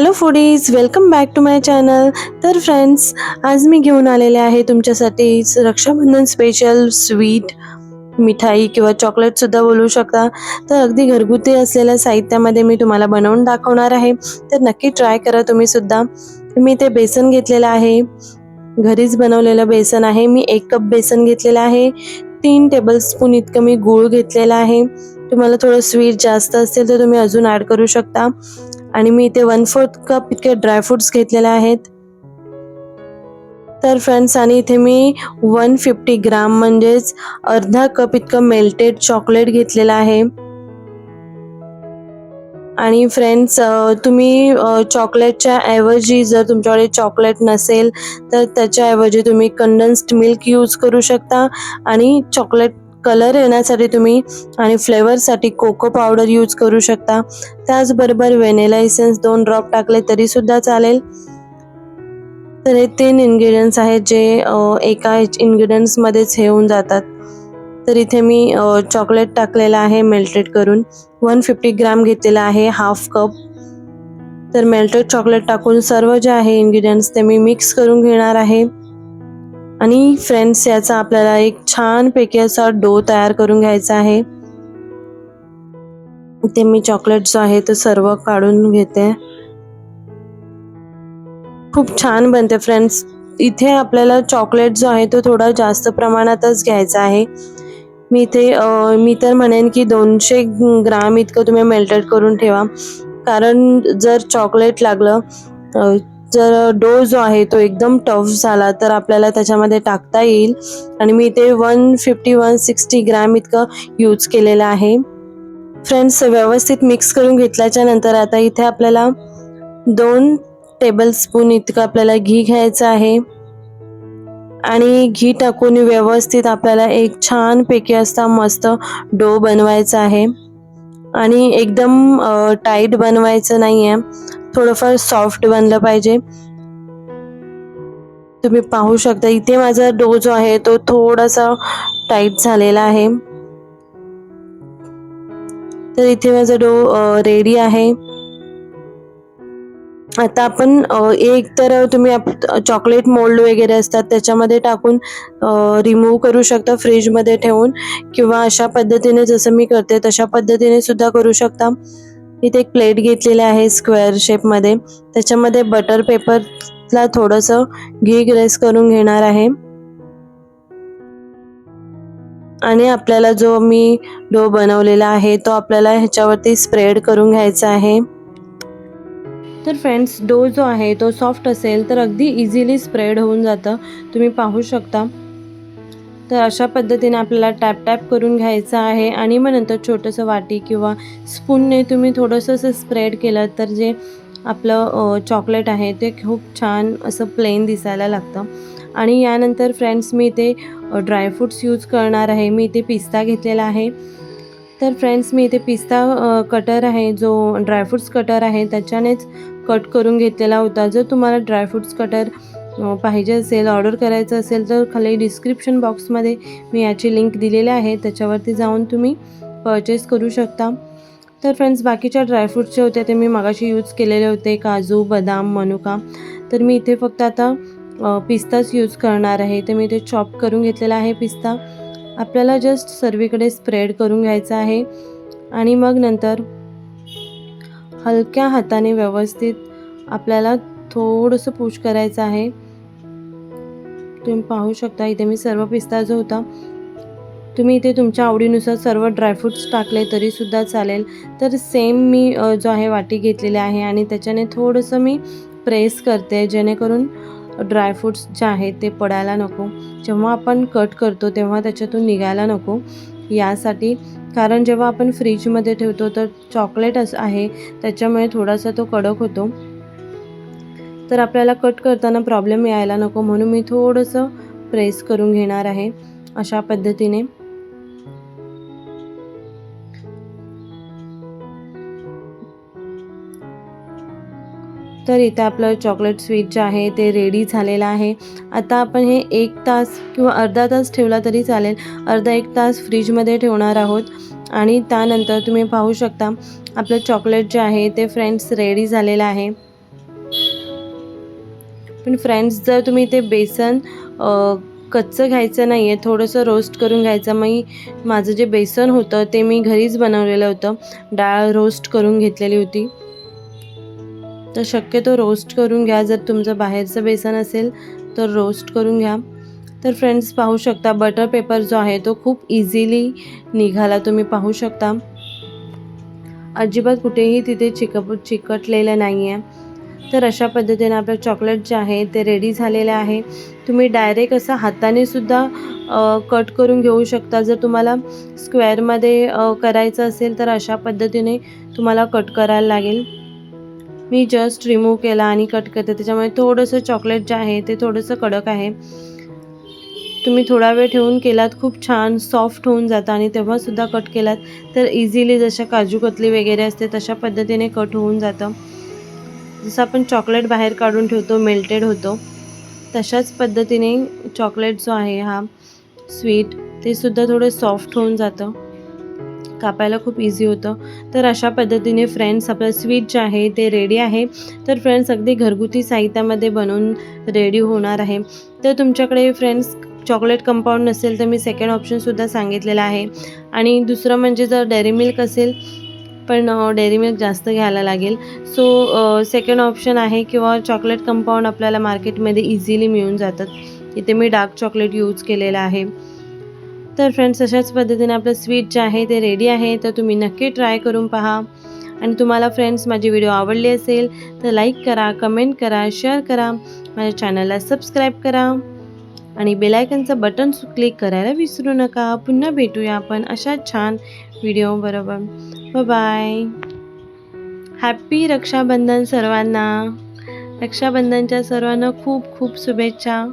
Hello foodies welcome back to my channel तर friends आज मी घेऊन आलेले आहे तुमच्यासाठी रक्षाबंधन स्पेशल स्वीट मिठाई किंवा चॉकलेटसुद्धा बोलू शकता. तर अगदी घरगुती असलेल्या साहित्यामध्ये मी तुम्हाला बनवून दाखवणार आहे. तर नक्की ट्राय करा तुम्हीसुद्धा मी ते बेसन घेतलेलं आहे. घरीच बनवलेलं बेसन आहे. मी एक कप बेसन घेतलेलं आहे. तीन टेबलस्पून इतकं मी गूळ घेतलेला आहे. तुम्हाला थोडं स्वीट जास्त असेल तर तुम्ही अजून ॲड करू शकता. आणि मी इथे वन फोर्थ कप इतके ड्रायफ्रुट्स घेतलेले आहेत. तर फ्रेंड्स आणि इथे मी वन फिफ्टी ग्राम म्हणजेच अर्धा कप इतकं मेल्टेड चॉकलेट घेतलेलं आहे. आणि फ्रेंड्स तुम्ही चॉकलेटच्या ऐवजी जर तुमच्याकडे चॉकलेट नसेल तर त्याच्याऐवजी तुम्ही कंडन्स्ड मिल्क यूज करू शकता. आणि चॉकलेट कलर येण्यासाठी तुम्ही आणि फ्लेवरसाठी कोको पावडर यूज करू शकता. त्याचबरोबर व्हॅनिला इसेन्स दोन ड्रॉप टाकले तरी सुद्धा चालेल. तर हे तीन इन्ग्रेडियंट्स आहेत जे एका इन्ग्रेडियंट्समध्येच हे होऊन जातात. तर इथे मी चॉकलेट टाकलेलं आहे मेल्टेड करून. वन फिफ्टी ग्राम घेतलेला आहे हाफ कप तर मेल्टेड चॉकलेट टाकून सर्व जे आहे इन्ग्रेडियंट्स ते मी मिक्स करून घेणार आहे. आणि फ्रेंड्स याचा आपल्याला एक छानपैकी असा डो तयार करून घ्यायचा आहे. इथे मी चॉकलेट जो आहे तो सर्व काढून घेते. खूप छान बनते फ्रेंड्स इथे आपल्याला चॉकलेट जो आहे तो थोडा जास्त प्रमाणातच घ्यायचा आहे. मी इथे मी तर म्हणेन की दोनशे ग्राम इतकं तुम्ही मेल्टेड करून ठेवा. कारण जर चॉकलेट लागलं जर डो जो आहे तो एकदम टफ झाला तर आपल्याला त्याच्यामध्ये टाकता येईल. आणि मी इथे one fifty one sixty gram इतकं यूज केलेलं आहे. फ्रेंड्स व्यवस्थित मिक्स करून घेतल्याच्या नंतर आता इथे आपल्याला दोन टेबल स्पून इतकं आपल्याला घी घ्यायचं आहे. आणि घी टाकून व्यवस्थित आपल्याला एक छानपैकी असा मस्त डो बनवायचा आहे. आणि एकदम टाईट बनवायचं नाही आहे थोडंफार सॉफ्ट बनलं पाहिजे. तुम्ही पाहू शकता इथे माझा डो जो आहे तो थोडासा टाईट झालेला आहे. तर इथे माझा डो रेडी आहे. आता आपण एक तर तुम्ही चॉकलेट मोल्ड वगैरे असतात त्याच्यामध्ये टाकून रिमूव्ह करू शकता फ्रीजमध्ये ठेवून किंवा अशा पद्धतीने जसं मी करते तशा पद्धतीने सुद्धा करू शकता. इथे एक प्लेट घेतलेली आहे स्क्वेअर शेपमध्ये त्याच्यामध्ये बटर पेपरला थोडंसं घी ग्रेस करून घेणार आहे. आणि आपल्याला जो मी डो बनवलेला आहे तो आपल्याला ह्याच्यावरती स्प्रेड करून घ्यायचा आहे. तर फ्रेंड्स डो जो आहे तो सॉफ्ट असेल तर अगदी इझिली स्प्रेड होऊन जातं. तुम्ही पाहू शकता. तर अशा पद्धतीने आपल्याला टॅप टॅप करून घ्यायचं आहे आणि मग नंतर छोटंसं वाटी किंवा स्पूनने तुम्ही थोडंसं असं स्प्रेड केलं तर जे आपलं चॉकलेट आहे ते खूप छान असं प्लेन दिसायला लागतं. आणि यानंतर फ्रेंड्स मी इथे ड्रायफ्रूट्स यूज करणार आहे. मी इथे पिस्ता घेतलेला आहे. तर फ्रेंड्स मी इथे पिस्ता कटर आहे जो ड्रायफ्रूट्स कटर आहे त्याच्यानेच कट करून घेतलेला होता. जर तुम्हाला ड्रायफ्रूट्स कटर पाहिजे असेल ऑर्डर करायचं असेल तर खाली डिस्क्रिप्शन बॉक्समध्ये मी याची लिंक दिलेली आहे. त्याच्यावरती जाऊन तुम्ही परचेस करू शकता. तर फ्रेंड्स बाकीच्या ड्रायफ्रूट्सचे होते ते मी मगाशी यूज केलेले होते. काजू बदाम मनुका. तर मी इथे फक्त आता पिस्ताच यूज करणार आहे. तर मी इथे चॉप करून घेतलेला आहे पिस्ता. आपल्याला जस्ट सर्वीकडे स्प्रेड करून घ्यायचं आहे. आणि मग नंतर हलक्या हाताने व्यवस्थित आपल्याला थोडंसं पुश करायचं आहे. तुम्ही पाहू शकता इथे मी सर्व पिस्ता जो होता तुम्ही इथे तुमच्या आवडीनुसार सर्व ड्रायफ्रूट्स टाकले तरीसुद्धा चालेल. तर सेम मी जो आहे वाटी घेतलेली आहे आणि त्याच्याने थोडंसं मी प्रेस करते जेणेकरून ड्रायफ्रूट्स जे आहेत ते पडायला नको. जेव्हा आपण कट करतो तेव्हा त्याच्यातून निघायला नको. यासाठी कारण जेव्हा आपण फ्रीजमध्ये ठेवतो तर चॉकलेट असं आहे. त्याच्यामुळे थोडासा तो कडक होतो. तर आपल्याला कट करताना प्रॉब्लेम यायला नको. म्हणून मी थोडंसं प्रेस करून घेणार आहे अशा पद्धतीने. तर इथं आपलं चॉकलेट स्वीट जे आहे ते रेडी झालेलं आहे. आता आपण हे एक तास किंवा अर्धा तास ठेवला तरी चालेल. अर्धा एक तास फ्रीजमध्ये ठेवणार आहोत. आणि त्यानंतर तुम्ही पाहू शकता आपलं चॉकलेट जे आहे ते फ्रेंड्स रेडी झालेलं आहे. पण फ्रेंड्स जर तुम्ही ते बेसन कच्चं घ्यायचं नाही आहे थोडंसं रोस्ट करून घ्यायचं. मग माझं जे बेसन होतं ते मी घरीच बनवलेलं होतं. डाळ रोस्ट करून घेतलेली होती. तर शक्यतो रोस्ट करून घ्या. जर तुमचं बाहेरचं बेसन असेल तर रोस्ट करून घ्या. तर फ्रेंड्स पाहू शकता बटर पेपर जो आहे तो खूप इझिली निघाला. तुम्ही पाहू शकता. अजिबात कुठेही तिथे चिकप चिकटलेलं नाही आहे तर अशा पद्धतीने आपलं चॉकलेट जे आहे ते रेडी झालेलं आहे. तुम्ही डायरेक्ट असं हाताने सुद्धा कट करून घेऊ शकता. जर तुम्हाला स्क्वेअरमध्ये करायचं असेल तर अशा पद्धतीने तुम्हाला कट करायला लागेल. मी जस्ट रिमूव्ह केला आणि कट करते. त्याच्यामुळे थोडंसं चॉकलेट जे आहे ते थोडंसं कडक आहे. तुम्ही थोडा वेळ ठेवून केलात खूप छान सॉफ्ट होऊन जातं आणि तेव्हासुद्धा कट केलात. तर इझिली जशा काजू कतली वगैरे असते तशा पद्धतीने कट होऊन जातं. जसं आपण चॉकलेट बाहेर काढून ठेवतो मेल्टेड होतो तशाच पद्धतीने चॉकलेट जो आहे हा स्वीट ते सुद्धा थोडं सॉफ्ट होऊन जातं. कापायला खूप इझी होतं. तर अशा पद्धतीने फ्रेंड्स आपलं स्वीट जे आहे ते रेडी आहे. तर फ्रेंड्स अगदी घरगुती साहित्यामध्ये बनवून रेडी होणार आहे. तर तुमच्याकडे फ्रेंड्स चॉकलेट कंपाऊंड नसेल तर मी सेकंड ऑप्शनसुद्धा सांगितलेलं आहे. आणि दुसरं म्हणजे जर डेअरी मिल्क असेल पण डेअरी मिल्क जास्त घ्यायला लागेल. सो सेकंड ऑप्शन आहे किंवा चॉकलेट कंपाऊंड आपल्याला मार्केटमध्ये इझिली मिळून जातात इथे मी डार्क चॉकलेट यूज केलेलं आहे. तर फ्रेंड्स अशाच पद्धतीने आपलं स्वीट जे आहे ते रेडी आहे. तर तुम्ही नक्की ट्राय करून पहा. आणि तुम्हाला फ्रेंड्स माझी व्हिडिओ आवडली असेल तर लाईक करा कमेंट करा शेअर करा. माझ्या चॅनलला सबस्क्राईब करा. आणि बेलायकनचं बटन क्लिक करायला विसरू नका. पुन्हा भेटूया आपण अशा छान व्हिडिओ बरोबर. बाय हॅप्पी रक्षाबंधन सर्वांना. रक्षाबंधनच्या सर्वांना खूप खूप शुभेच्छा.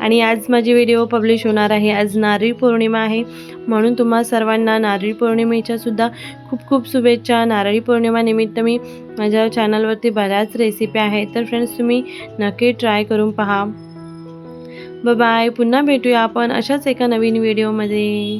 आणि आज माझी व्हिडिओ पब्लिश होणार आहे. आज नारळी पौर्णिमा आहे. म्हणून तुम्हा सर्वांना नारळी पौर्णिमेच्यासुद्धा खूप खूप शुभेच्छा. नारळी पौर्णिमानिमित्त मी माझ्या चॅनलवरती बऱ्याच रेसिपी आहेत. तर फ्रेंड्स तुम्ही नक्की ट्राय करून पहा. बाय पुन्हा भेटूया आपण अशाच एका नवीन व्हिडिओमध्ये